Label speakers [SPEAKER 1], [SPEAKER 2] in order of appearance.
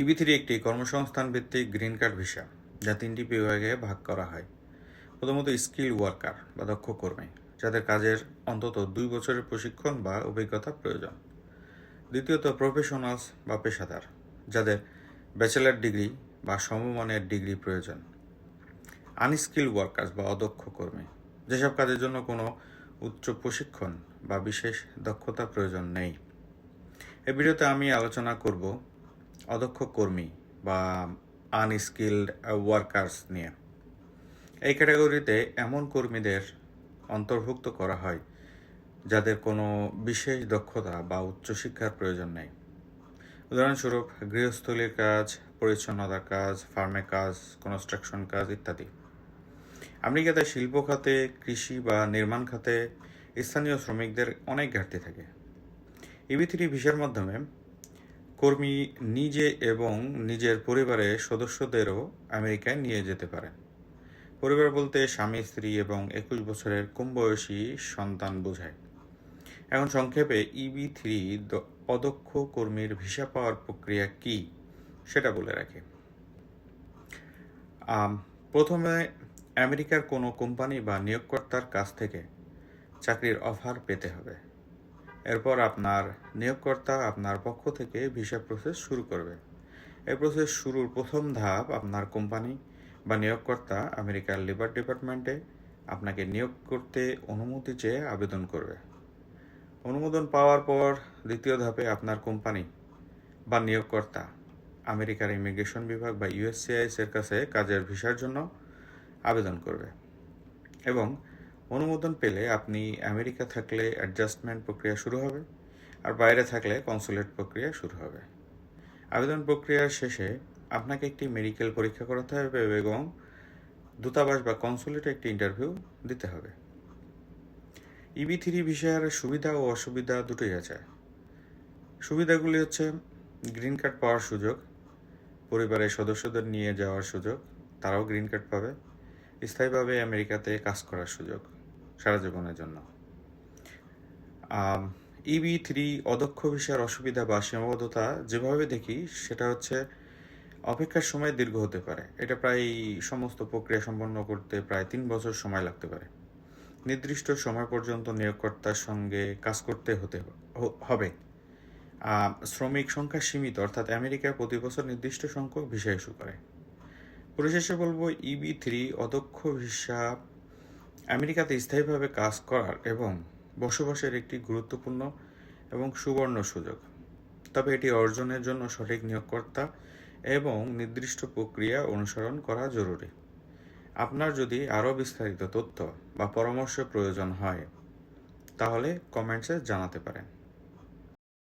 [SPEAKER 1] ইবি three একটি কর্মসংস্থান ভিত্তিক গ্রিন কার্ড ভিসা, যা তিনটি বিভাগে ভাগ করা হয়। প্রথমত স্কিল ওয়ার্কার বা দক্ষ কর্মী, যাদের কাজের অন্তত দুই বছরের প্রশিক্ষণ বা অভিজ্ঞতা প্রয়োজন। দ্বিতীয়ত প্রফেশনালস বা পেশাদার, যাদের ব্যাচেলার ডিগ্রি বা সমমানের ডিগ্রি প্রয়োজন। আনস্কিল ওয়ার্কার্স বা অদক্ষ কর্মী, যেসব কাজের জন্য কোনো উচ্চ প্রশিক্ষণ বা বিশেষ দক্ষতা প্রয়োজন নেই। এ ভিডিওতে আমি আলোচনা করব অদক্ষ কর্মী বা আনস্কিল্ড ওয়ার্কার্স নিয়ে। এই ক্যাটাগরিতে এমন কর্মীদের অন্তর্ভুক্ত করা হয় যাদের কোনো বিশেষ দক্ষতা বা উচ্চশিক্ষার প্রয়োজন নেই। উদাহরণস্বরূপ, গৃহস্থলীর কাজ, পরিচ্ছন্নতার কাজ ফার্মে কাজ কনস্ট্রাকশন কাজ ইত্যাদি। আমেরিকাতে শিল্প খাতে, কৃষি বা নির্মাণ খাতে স্থানীয় শ্রমিকদের অনেক ঘাটতি থাকে? ইবি থ্রি ভিসার মাধ্যমে কর্মী নিজে এবং নিজের পরিবারের সদস্যদেরও আমেরিকায় নিয়ে যেতে পারেন। পরিবার বলতে স্বামী, স্ত্রী এবং একুশ বছরের কম বয়সী সন্তান বোঝায়। এখন সংক্ষেপে ইবি থ্রি অদক্ষ কর্মীর ভিসা পাওয়ার প্রক্রিয়া কি সেটা বলে রাখি। প্রথমে আমেরিকার কোনো কোম্পানি বা নিয়োগকর্তার কাছ থেকে চাকরির অফার পেতে হবে। এরপর আপনার নিয়োগকর্তা আপনার পক্ষ থেকে ভিসা প্রসেস শুরু করবে। এই প্রসেস শুরুর প্রথম ধাপ আপনার কোম্পানি বা নিয়োগকর্তা আমেরিকার লেবার ডিপার্টমেন্টে আপনাকে নিয়োগ করতে অনুমতি চেয়ে আবেদন করবে। অনুমোদন পাওয়ার পর দ্বিতীয় ধাপে আপনার কোম্পানি বা নিয়োগকর্তা আমেরিকার ইমিগ্রেশন বিভাগ বা ইউএসসিআইএস এর কাছে কাজের ভিসার জন্য আবেদন করবে এবং অনুমোদন পেলে আপনি আমেরিকা থাকলে অ্যাডজাস্টমেন্ট প্রক্রিয়া শুরু হবে আর বাইরে থাকলে কনসুলেট প্রক্রিয়া শুরু হবে। আবেদন প্রক্রিয়ার শেষে আপনাকে একটি মেডিকেল পরীক্ষা করাতে হবে এবং দূতাবাস বা কনসুলেটে একটি ইন্টারভিউ দিতে হবে। ইবি থ্রি ভিসার সুবিধা ও অসুবিধা দুটোই আছে। সুবিধাগুলি হচ্ছে গ্রিন কার্ড পাওয়ার সুযোগ, পরিবারের সদস্যদের নিয়ে যাওয়ার সুযোগ, তারাও গ্রিন কার্ড পাবে, স্থায়ীভাবে আমেরিকাতে কাজ করার সুযোগ। সারা জীবনের জন্য। ইবি থ্রি অদক্ষ ভিসার অসুবিধা বা সীমাবদ্ধতা যেভাবে দেখি, সেটা হচ্ছে অপেক্ষার সময় দীর্ঘ হতে পারে। এটা প্রায় সমস্ত প্রক্রিয়া সম্পন্ন করতে প্রায় তিন বছর সময় লাগতে পারে। নির্দিষ্ট সময় পর্যন্ত নিয়োগকর্তার সঙ্গে কাজ করতে হতে হবে। শ্রমিক সংখ্যা সীমিত, অর্থাৎ আমেরিকা প্রতি বছর নির্দিষ্ট সংখ্যক ভিসা ইস্যু করে। পরিশেষে বলব ইবি থ্রি অদক্ষ ভিসা আমেরিকাতে স্থায়ীভাবে কাজ করার এবং বসবাসের একটি গুরুত্বপূর্ণ এবং সুবর্ণ সুযোগ। তবে এটি অর্জনের জন্য সঠিক নিয়োগকর্তা এবং নির্দিষ্ট প্রক্রিয়া অনুসরণ করা জরুরি। আপনার যদি আরও বিস্তারিত তথ্য বা পরামর্শ প্রয়োজন হয়, তাহলে কমেন্টসে জানাতে পারেন।